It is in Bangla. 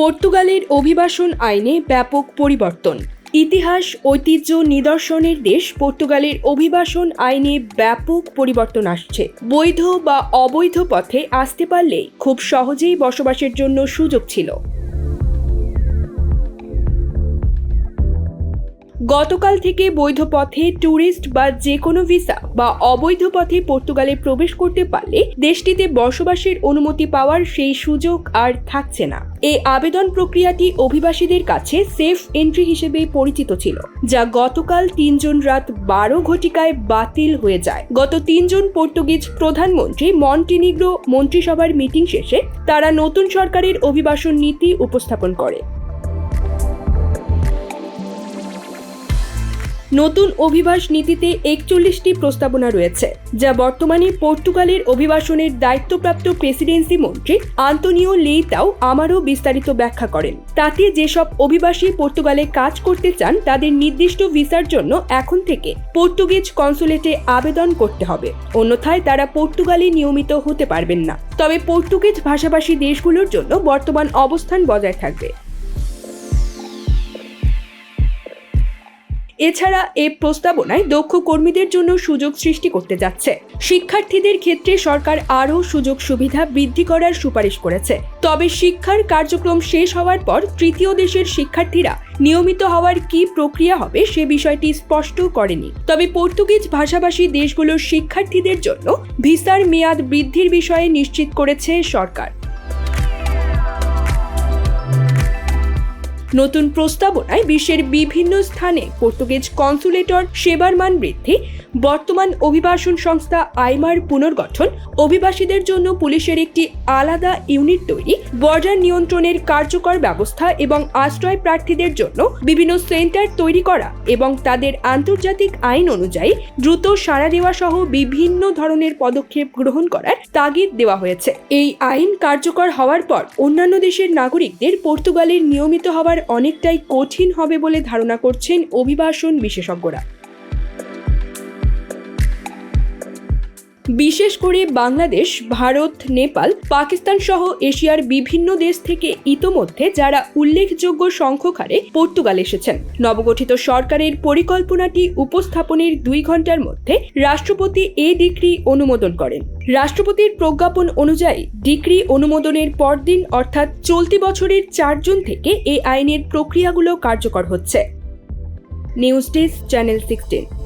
পর্তুগালের অভিবাসন আইনে ব্যাপক পরিবর্তন। ইতিহাস, ঐতিহ্য নিদর্শনের দেশ পর্তুগালের অভিবাসন আইনে ব্যাপক পরিবর্তন আসছে। বৈধ বা অবৈধ পথে আসতে পারলে খুব সহজেই বসবাসের জন্য সুযোগ ছিল। গতকাল থেকে বৈধ পথে ট্যুরিস্ট বা যে কোনো ভিসা বা অবৈধ পথে পর্তুগালে প্রবেশ করতে পারলে দেশটিতে বসবাসের অনুমতি পাওয়ার সেই সুযোগ আর থাকছে না। এই আবেদন প্রক্রিয়াটি অভিবাসীদের কাছে সেফ এন্ট্রি হিসেবে পরিচিত ছিল, যা গতকাল তিনজন রাত বারো ঘটিকায় বাতিল হয়ে যায়। গত তিনজন পর্তুগিজ প্রধানমন্ত্রী মন্টিনিগ্রো মন্ত্রিসভার মিটিং শেষে তারা নতুন সরকারের অভিবাসন নীতি উপস্থাপন করে। নতুন অভিবাস নীতিতে একচল্লিশটি প্রস্তাবনা রয়েছে, যা বর্তমানে পর্তুগালের অভিবাসনের দায়িত্বপ্রাপ্ত প্রেসিডেন্সি মন্ত্রী আন্তনিও লেইতাও আমারও বিস্তারিত ব্যাখ্যা করেন। তাতে যেসব অভিবাসী পর্তুগালে কাজ করতে চান, তাদের নির্দিষ্ট ভিসার জন্য এখন থেকে পর্তুগিজ কনসুলেটে আবেদন করতে হবে। অন্যথায় তারা পর্তুগালে নিয়মিত হতে পারবেন না। তবে পর্তুগিজ ভাষাভাষী দেশগুলোর জন্য বর্তমান অবস্থান বজায় থাকবে। এছাড়া এ প্রস্তাবনায় দক্ষ কর্মীদের জন্য সুযোগ সৃষ্টি করতে যাচ্ছে। শিক্ষার্থীদের ক্ষেত্রে সরকার আরও সুযোগ সুবিধা বৃদ্ধি করার সুপারিশ করেছে। তবে শিক্ষার কার্যক্রম শেষ হওয়ার পর তৃতীয় দেশের শিক্ষার্থীরা নিয়মিত হওয়ার কি প্রক্রিয়া হবে সে বিষয়টি স্পষ্ট করেনি। তবে পর্তুগিজ ভাষাভাষী দেশগুলোর শিক্ষার্থীদের জন্য ভিসার মেয়াদ বৃদ্ধির বিষয়ে নিশ্চিত করেছে সরকার। নতুন প্রস্তাবনায় বিশ্বের বিভিন্ন স্থানে পর্তুগিজ কনসুলেটর সেবার মান বৃদ্ধি, বর্তমান অভিবাসন সংস্থা আইমার পুনর্গঠন, অভিবাসীদের জন্য পুলিশের একটি আলাদা ইউনিট তৈরি, বর্ডার নিয়ন্ত্রণের কার্যকর ব্যবস্থা এবং আশ্রয় প্রার্থীদের জন্য বিভিন্ন সেন্টার তৈরি করা এবং তাদের আন্তর্জাতিক আইন অনুযায়ী দ্রুত সাড়া দেওয়া সহ বিভিন্ন ধরনের পদক্ষেপ গ্রহণ করার তাগিদ দেওয়া হয়েছে। এই আইন কার্যকর হওয়ার পর অন্যান্য দেশের নাগরিকদের পর্তুগালের নিয়মিত হওয়ার অনেকটাই কঠিন হবে বলে ধারণা করছেন অভিবাসন বিশেষজ্ঞরা। বিশেষ করে বাংলাদেশ, ভারত, নেপাল, পাকিস্তান সহ এশিয়ার বিভিন্ন দেশ থেকে ইতোমধ্যে যারা উল্লেখযোগ্য সংখ্যক হারে পর্তুগাল এসেছেন। নবগঠিত সরকারের পরিকল্পনাটি উপস্থাপনের দুই ঘণ্টার মধ্যে রাষ্ট্রপতি এ ডিগ্রি অনুমোদন করেন। রাষ্ট্রপতির প্রজ্ঞাপন অনুযায়ী ডিগ্রি অনুমোদনের পরদিন অর্থাৎ চলতি বছরের চার জুন থেকে এই আইনের প্রক্রিয়াগুলো কার্যকর হচ্ছে। News desk channel sixteen.